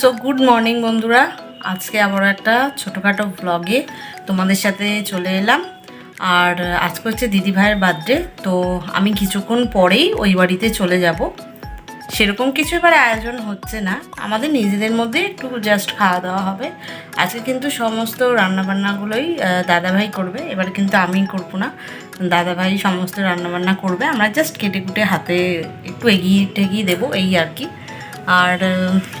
So good morning বন্ধুরা। আজকে আবার একটা ছোটোখাটো ব্লগে তোমাদের সাথে চলে এলাম। আর আজকে হচ্ছে দিদি ভাইয়ের বার্থডে তো আমি কিছুক্ষণ পরেই ওই বাড়িতে চলে যাব। সেরকম কিছু এবার আয়োজন হচ্ছে না। আমাদের নিজেদের মধ্যে একটু জাস্ট খাওয়া দাওয়া হবে। আজকে কিন্তু সমস্ত রান্নাবান্নাগুলোই দাদাভাই করবে। এবার কিন্তু আমি করব না। দাদাভাই সমস্ত রান্নাবান্না করবে। আমরা জাস্ট কেটে কুটে হাতে একটু এগিয়ে টেগিয়ে দেবো, এই আর কি। আর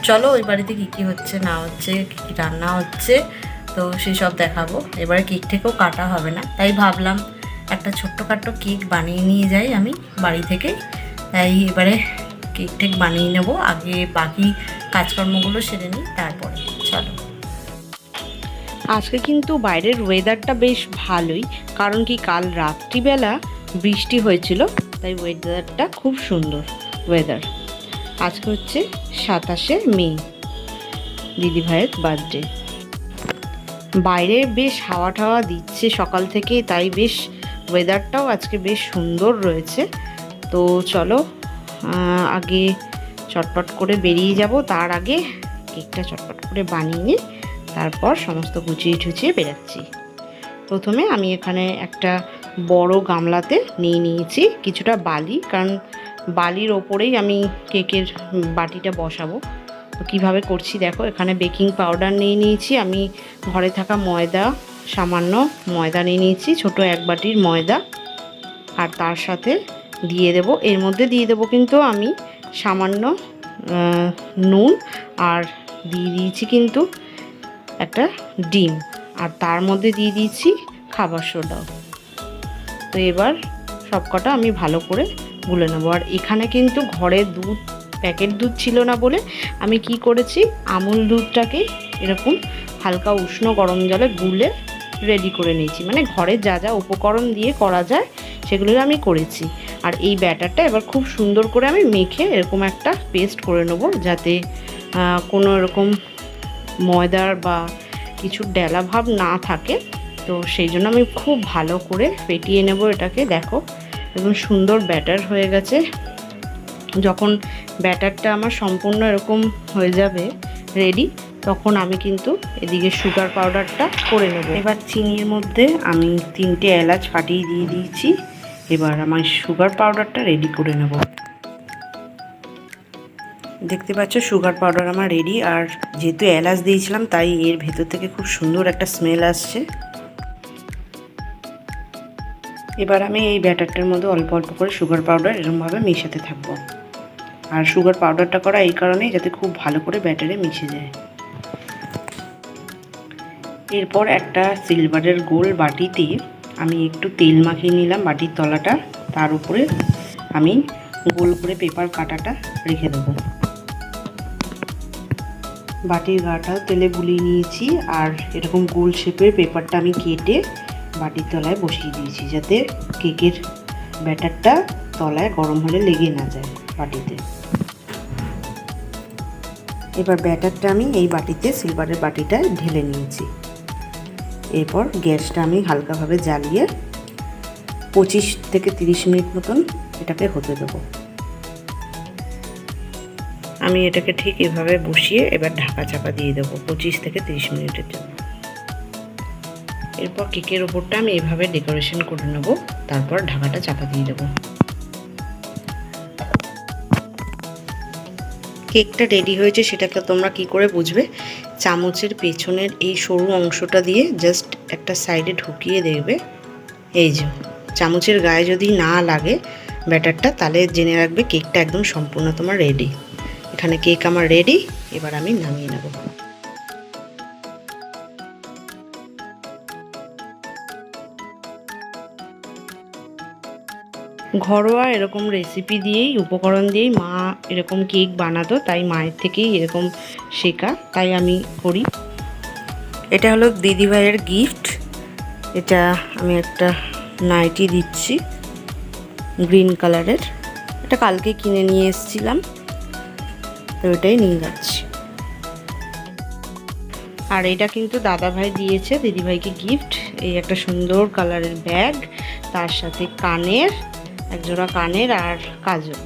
চলো ওই বাড়িতে কী কী হচ্ছে, না হচ্ছে, কী কী রান্না হচ্ছে, তো সেই সব দেখাবো। এবারে কেক টেকেও কাটা হবে না, তাই ভাবলাম একটা ছোট্টখাট্টো কেক বানিয়ে নিয়ে যাই আমি বাড়ি থেকে তাই এবারে কেক টেক বানিয়ে নেব, আগে বাকি কাজকর্মগুলো সেরে নিই, তারপরে চলো। আজকে কিন্তু বাইরের ওয়েদারটা বেশ ভালোই, কারণ কি কাল রাত্রিবেলা বৃষ্টি হয়েছিল, তাই ওয়েদারটা খুব সুন্দর ওয়েদার আজকে হচ্ছে সাতাশে মে, দিদি ভাইয়ের বার্থডে বাইরে বেশ হাওয়া টাওয়া দিচ্ছে সকাল থেকে, তাই বেশ ওয়েদারটাও আজকে বেশ সুন্দর রয়েছে। তো চলো আগে চটপট করে বেরিয়ে যাব। তার আগে কেকটা চটপট করে বানিয়ে নিয়ে তারপর সমস্ত গুছিয়ে টুচিয়ে বেরাচ্ছি। প্রথমে আমি এখানে একটা বড় গামলাতে নিয়ে নিয়েছি কিছুটা বালি, কারণ বালির ওপরেই আমি কেকের বাটিটা বসাবো। তো কীভাবে করছি দেখো, এখানে বেকিং পাউডার নিয়ে নিয়েছি। আমি ঘরে থাকা ময়দা, সামান্য ময়দা নিয়ে নিয়েছি, ছোট এক বাটির ময়দা। আর তার সাথে দিয়ে দেব, এর মধ্যে দিয়ে দেবো কিন্তু আমি সামান্য নুন। আর দিয়ে দিয়েছি কিন্তু একটা ডিম। আর তার মধ্যে দিয়ে দিয়েছি খাবার সোডাও। তো এবার সবকটা আমি ভালো করে গুলে নেব। আর এখানে কিন্তু ঘরে দুধ, প্যাকেট দুধ ছিল না বলে আমি কি করেছি? আমুল দুধটাকে এরকম হালকা উষ্ণ গরম জলে গুলে রেডি করে নিয়েছি। মানে ঘরে যা যা উপকরণ দিয়ে করা যায় সেগুলো আমি করেছি। আর এই ব্যাটারটা এবার খুব সুন্দর করে আমি মেখে এরকম একটা পেস্ট করে নেব যাতে কোনো এরকম ময়দার বা কিছু ডেলা ভাব না থাকে। তো সেই জন্য আমি খুব ভালো করে ফেটিয়ে নেব এটাকে। দেখো একদম সুন্দর ব্যাটার হয়ে গেছে। যখন ব্যাটারটা আমার সম্পূর্ণ এরকম হয়ে যাবে রেডি তখন আমি কিন্তু এদিকে সুগার পাউডারটা করে নেব। এবার চিনির মধ্যে আমি তিনটে এলাচ ফাটিয়ে দিয়ে দিয়েছি। এবার আমার সুগার পাউডারটা রেডি করে নেব। দেখতে পাচ্ছ সুগার পাউডার আমার রেডি আর যেহেতু এলাচ দিয়েছিলাম, তাই এর ভেতর থেকে খুব সুন্দর একটা স্মেল আসছে। এবার আমি এই ব্যাটারটার মধ্যে অল্প অল্প করে সুগার পাউডার এরকমভাবে মেশাতে থাকব। আর সুগার পাউডারটা করা এই কারণেই যাতে খুব ভালো করে ব্যাটারে মিশে যায়। এরপর একটা সিলভারের গোল বাটিতে আমি একটু তেল মাখিয়ে নিলাম বাটির তলাটা। তার উপরে আমি গোল করে পেপার কাটাটা রেখে দেবো। বাটির গাটা তেলে বুলিয়ে নিয়েছি আর এরকম গোল শেপের পেপারটা আমি কেটে বাটির তলায় বসিয়ে দিয়েছি যাতে কেকের ব্যাটারটা তলায় গরম হলে লেগে না যায় বাটিতে। এবার ব্যাটারটা আমি এই বাটিতে, সিলভারের বাটিটায় ঢেলে নিয়েছি। এরপর গ্যাসটা আমি হালকাভাবে জ্বালিয়ে পঁচিশ থেকে তিরিশ মিনিট মতন এটাকে হতে দেবো। আমি এটাকে ঠিক এভাবে বসিয়ে এবার ঢাকা চাপা দিয়ে দেবো পঁচিশ থেকে তিরিশ মিনিটের জন্য। এরপর কেকের ওপরটা আমি এভাবে ডেকোরেশন করে নেব। তারপর ঢাকাটা চাপা দিয়ে দেবো। কেকটা রেডি হয়েছে সেটাকে তোমরা কি করে বুঝবে? চামচের পেছনের এই সরু অংশটা দিয়ে জাস্ট একটা সাইডে ঢুকিয়ে দেখবে। এই যে, চামচের গায়ে যদি না লাগে ব্যাটারটা, তাহলে জেনে রাখবে কেকটা একদম সম্পূর্ণ তোমার রেডি। এখানে কেক আমার রেডি, এবার আমি নামিয়ে নেব। ঘরোয়া এরকম রেসিপি দিয়েই, উপকরণ দিয়েই মা এরকম কেক বানাতো, তাই মায়ের থেকেই এরকম শেখা, তাই আমি করি। এটা হলো দিদিভাইয়ের গিফট এটা আমি একটা নাইটি দিচ্ছি গ্রিন কালারের এটা কালকে কিনে নিয়ে এসেছিলাম, তো ওটাই নিয়ে যাচ্ছি। আর এটা কিন্তু দাদাভাই দিয়েছে, দিদিভাইকে গিফট এই একটা সুন্দর কালারের ব্যাগ তার সাথে কানের। একজোড়া কানের আর কাজল।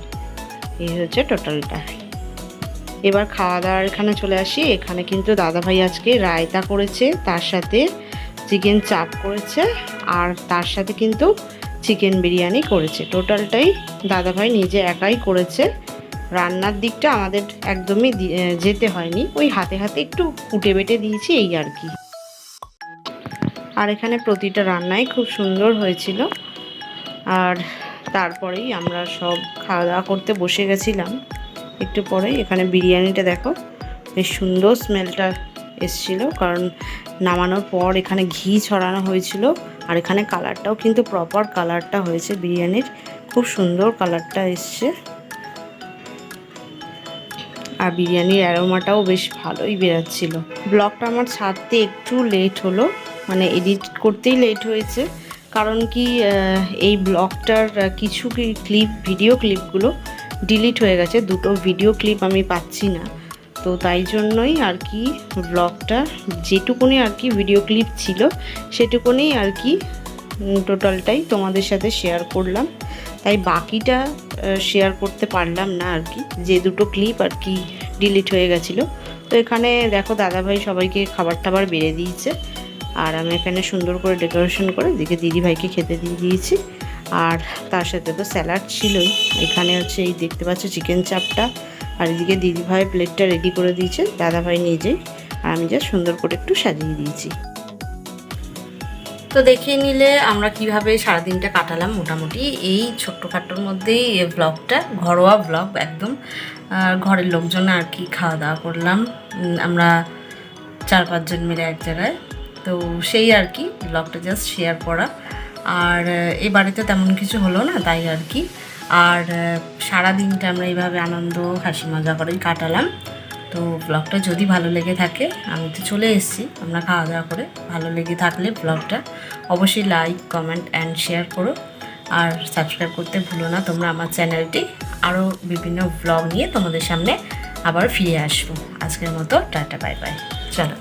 এই হচ্ছে টোটালটা। এবার খাওয়া দাওয়ার এখানে চলে আসি। এখানে কিন্তু দাদাভাই আজকে রায়তা করেছে, তার সাথে চিকেন চাপ করেছে আর তার সাথে কিন্তু চিকেন বিরিয়ানি করেছে। টোটালটাই দাদাভাই নিজে একাই করেছে। রান্নার দিকটা আমাদের একদমই যেতে হয়নি। ওই হাতে হাতে একটু কুটে বেটে দিয়েছি, এই আর কি। আর এখানে প্রতিটা রান্নাই খুব সুন্দর হয়েছিল। আর তারপরেই আমরা সব খাওয়া দাওয়া করতে বসে গেছিলাম। একটু পরেই এখানে বিরিয়ানিটা দেখো, বেশ সুন্দর স্মেলটা এসছিল, কারণ নামানোর পর এখানে ঘি ছড়ানো হয়েছিল, আর এখানে কালারটাও কিন্তু প্রপার কালারটা হয়েছে বিরিয়ানির। খুব সুন্দর কালারটা এসছে। আর বিরিয়ানির অ্যারোমাটাও বেশ ভালোই বেরাচ্ছিল। ব্লগটা আমার ছাড়তে একটু লেট হলো মানে এডিট করতেই লেট হয়েছে। কারণ কি এই ব্লগটার কিছু ক্লিপ ভিডিও ক্লিপগুলো ডিলিট হয়ে গেছে। দুটো ভিডিও ক্লিপ আমি পাচ্ছি না। তো তাই জন্যই আর কি ব্লগটা যেটুকুনি আর কি ভিডিও ক্লিপ ছিল, সেটুকুনি আর কি টোটালটাই তোমাদের সাথে শেয়ার করলাম। তাই বাকিটা শেয়ার করতে পারলাম না আর কি। যে দুটো ক্লিপ আর কি ডিলিট হয়ে গেছিল। তো এখানে দেখো দাদাভাই সবাইকে খাবার টাবার বেড়ে দিয়েছে। আর আমি এখানে সুন্দর করে ডেকোরেশন করে দিকে দিদিভাইকে খেতে দিয়ে দিয়েছি। আর তার সাথে তো স্যালাড ছিলই। এখানে হচ্ছে এই দেখতে পাচ্ছ চিকেন চাপটা। আর এদিকে দিদিভাই প্লেটটা রেডি করে দিয়েছে দাদাভাই নিজেই। আর আমি যা সুন্দর করে একটু সাজিয়ে দিয়েছি। তো দেখে নিলে আমরা কীভাবে সারাদিনটা কাটালাম মোটামুটি। এই ছোট্টখাট্টোর মধ্যেই এই ব্লগটা ঘরোয়া ব্লগ একদম। ঘরের লোকজন আর কি খাওয়া দাওয়া করলাম। আমরা চার পাঁচজন মিলে এক জায়গায়। তো সেই আর কি ব্লগটা জাস্ট শেয়ার করা। আর আহ, এ বাড়িতে তেমন কিছু হলো না তাই আর কি। আর সারা দিনটা আমরা এইভাবে আনন্দ হাসি মজা করেই কাটালাম। তো ব্লগটা যদি ভালো লেগে থাকে আমি তো চলে এসেছি আমরা খাওয়া দাওয়া করে ভালো লেগে থাকলে ব্লগটা অবশ্যই লাইক কমেন্ট অ্যান্ড শেয়ার করো। আর সাবস্ক্রাইব করতে ভুলো না তোমরা আমার চ্যানেলটি আরও বিভিন্ন ব্লগ নিয়ে তোমাদের সামনে আবার ফিরে আসব। আজকের মতো টাটা বাই বাই চলো।